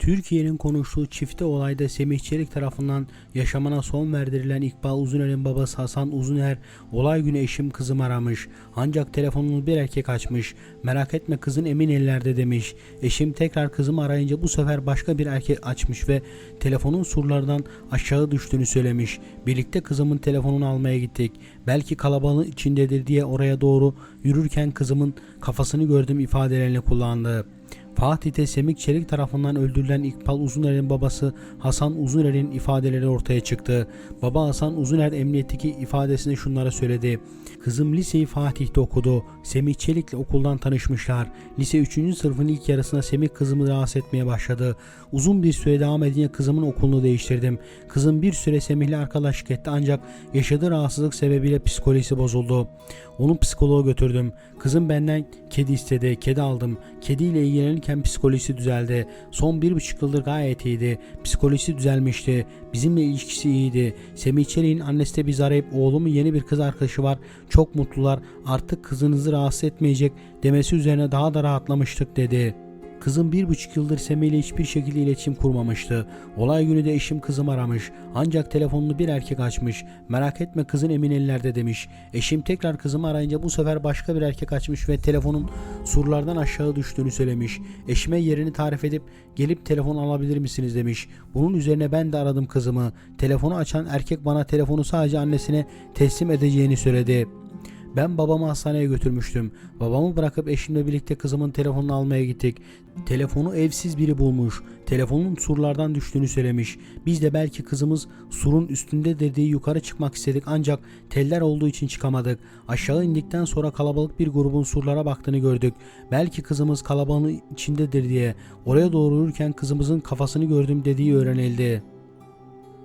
Türkiye'nin konuştuğu çifte olayda Semih Çelik tarafından yaşamına son verdirilen İkbal Uzuner'in babası Hasan Uzuner olay günü eşim kızım aramış. Ancak telefonunu bir erkek açmış. Merak etme kızın emin ellerde demiş. Eşim tekrar kızımı arayınca bu sefer başka bir erkek açmış ve telefonun surlardan aşağı düştüğünü söylemiş. Birlikte kızımın telefonunu almaya gittik. Belki kalabalığın içindedir diye oraya doğru yürürken kızımın kafasını gördüm ifadelerini kullandı. Fatih'te Semik Çelik tarafından öldürülen İkbal Uzuner'in babası Hasan Uzuner'in ifadeleri ortaya çıktı. Baba Hasan Uzuner emniyetteki ifadesinde şunları söyledi. Kızım liseyi Fatih'te okudu. Semih Çelik'le okuldan tanışmışlar. Lise 3. sınıfın ilk yarısında Semih kızımı rahatsız etmeye başladı. Uzun bir süre devam edince kızımın okulunu değiştirdim. Kızım bir süre Semih'le arkadaşlık etti ancak yaşadığı rahatsızlık sebebiyle psikolojisi bozuldu. Onu psikoloğa götürdüm. Kızım benden kedi istedi. Kedi aldım. Kediyle ilgilenirken psikolojisi düzeldi. Son bir buçuk yıldır gayet iyiydi. Psikolojisi düzelmişti. Bizimle ilişkisi iyiydi. Semih Çelik'in annesi de bizi arayıp oğlumun yeni bir kız arkadaşı var. Çok mutlular. Artık kızınızı rahatsız etmeyecek demesi üzerine daha da rahatlamıştık dedi. Kızım bir buçuk yıldır Semih ile hiçbir şekilde iletişim kurmamıştı. Olay günü de eşim kızım aramış. Ancak telefonunu bir erkek açmış. Merak etme kızın emin ellerde demiş. Eşim tekrar kızımı arayınca bu sefer başka bir erkek açmış ve telefonun surlardan aşağı düştüğünü söylemiş. Eşime yerini tarif edip gelip telefon alabilir misiniz demiş. Bunun üzerine ben de aradım kızımı. Telefonu açan erkek bana telefonu sadece annesine teslim edeceğini söyledi. Ben babamı hastaneye götürmüştüm. Babamı bırakıp eşimle birlikte kızımın telefonunu almaya gittik. Telefonu evsiz biri bulmuş. Telefonun surlardan düştüğünü söylemiş. Biz de belki kızımız surun üstündedir diye yukarı çıkmak istedik ancak teller olduğu için çıkamadık. Aşağı indikten sonra kalabalık bir grubun surlara baktığını gördük. Belki kızımız kalabalığın içindedir diye. Oraya doğru yürürken kızımızın kafasını gördüm dediği öğrenildi.